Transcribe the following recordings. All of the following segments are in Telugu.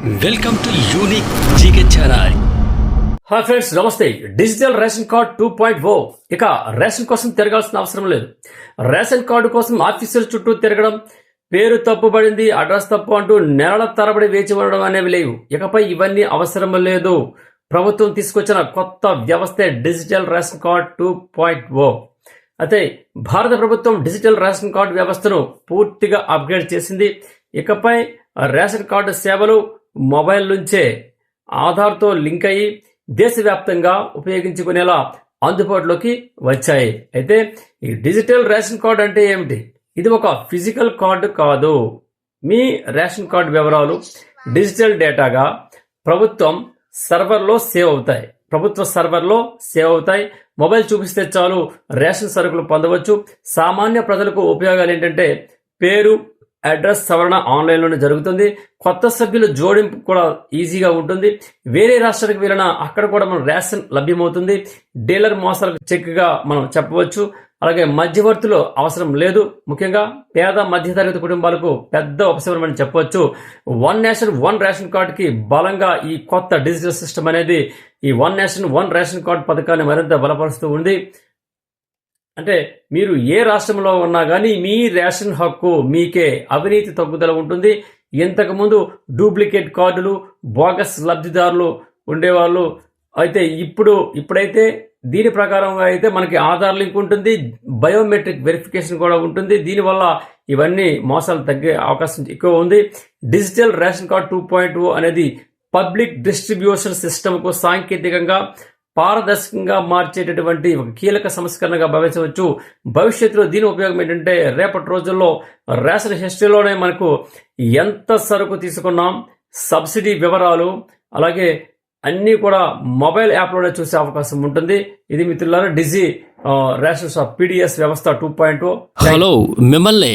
Welcome to unique GK channel hi friends నమస్తే. Digital ration card two point O ఇక రేషన్ కోసం తిరగాల్సిన అవసరం లేదు. రేషన్ కార్డు కోసం ఆఫీసుల చుట్టూ తిరగడం పేరు తప్పుబడింది అడ్రస్ తప్పు అంటూ నెలల తరబడి వేచి ఉండడం అనేవి లేవు. ఇకపై ఇవన్నీ అవసరం లేదు. ప్రభుత్వం తీసుకొచ్చిన కొత్త వ్యవస్థే digital ration card two point O అయితే భారత ప్రభుత్వం డిజిటల్ రేషన్ కార్డు వ్యవస్థను పూర్తిగా అప్గ్రేడ్ చేసింది. ఇకపై రేషన్ కార్డు సేవలు మొబైల్ నుంచే ఆధార్తో లింక్ అయ్యి దేశవ్యాప్తంగా ఉపయోగించుకునేలా అందుబాటులోకి వచ్చాయి. అయితే ఈ డిజిటల్ రేషన్ కార్డు అంటే ఏమిటి? ఇది ఒక ఫిజికల్ కార్డు కాదు. మీ రేషన్ కార్డు వివరాలు డిజిటల్ డేటాగా ప్రభుత్వం సర్వర్లో సేవ్ అవుతాయి. ప్రభుత్వ సర్వర్లో సేవ్ అవుతాయి. మొబైల్ చూపిస్తే చాలు రేషన్ సరుకులు పొందవచ్చు. సామాన్య ప్రజలకు ఉపయోగాలు ఏంటంటే పేరు అడ్రస్ సవరణ ఆన్లైన్లోనే జరుగుతుంది. కొత్త సభ్యుల జోడింపు కూడా ఈజీగా ఉంటుంది. వేరే రాష్ట్రానికి వెళ్ళినా అక్కడ కూడా మనం రేషన్ లభ్యమవుతుంది. డీలర్ మోసాలకు చెక్గా మనం చెప్పవచ్చు. అలాగే మధ్యవర్తులు అవసరం లేదు. ముఖ్యంగా పేద మధ్యతరగతి కుటుంబాలకు పెద్ద ఉపశమనం అని చెప్పవచ్చు. వన్ నేషన్ వన్ రేషన్ కార్డుకి బలంగా ఈ కొత్త డిజిటల్ సిస్టమ్ అనేది ఈ one nation one ration card పథకాన్ని మరింత బలపరుస్తూ ఉంది. అంటే మీరు ఏ రాష్ట్రంలో ఉన్నా కానీ మీ రేషన్ హక్కు మీకే అవినీతి తగ్గుదల ఉంటుంది. ఇంతకుముందు డూప్లికేట్ కార్డులు బోగస్ లబ్ధిదారులు ఉండేవాళ్ళు. అయితే ఇప్పుడు ఇప్పుడైతే దీని ప్రకారంగా అయితే మనకి ఆధార్ లింక్ ఉంటుంది బయోమెట్రిక్ వెరిఫికేషన్ కూడా ఉంటుంది. దీనివల్ల ఇవన్నీ మోసాలు తగ్గే అవకాశం ఎక్కువ ఉంది. Digital ration card two point అనేది పబ్లిక్ డిస్ట్రిబ్యూషన్ సిస్టమ్కు సాంకేతికంగా పారదర్శకంగా మార్చేటటువంటి ఒక కీలక సంస్కరణగా భావించవచ్చు. భవిష్యత్తులో దీని ఉపయోగం ఏంటంటే రేపటి రోజుల్లో రేషన్ హిస్టరీలోనే మనకు ఎంత సరుకు తీసుకున్నాం సబ్సిడీ వివరాలు అలాగే అన్నీ కూడా మొబైల్ యాప్లోనే చూసే అవకాశం ఉంటుంది. ఇది మిత్రులారా డిజీ రేషన్ షాప్ పీడిఎస్ వ్యవస్థ టూ పాయింట్ హలో మిమ్మల్ని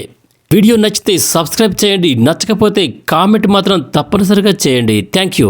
వీడియో నచ్చితే సబ్స్క్రైబ్ చేయండి నచ్చకపోతే కామెంట్ మాత్రం తప్పనిసరిగా చేయండి. Thank you.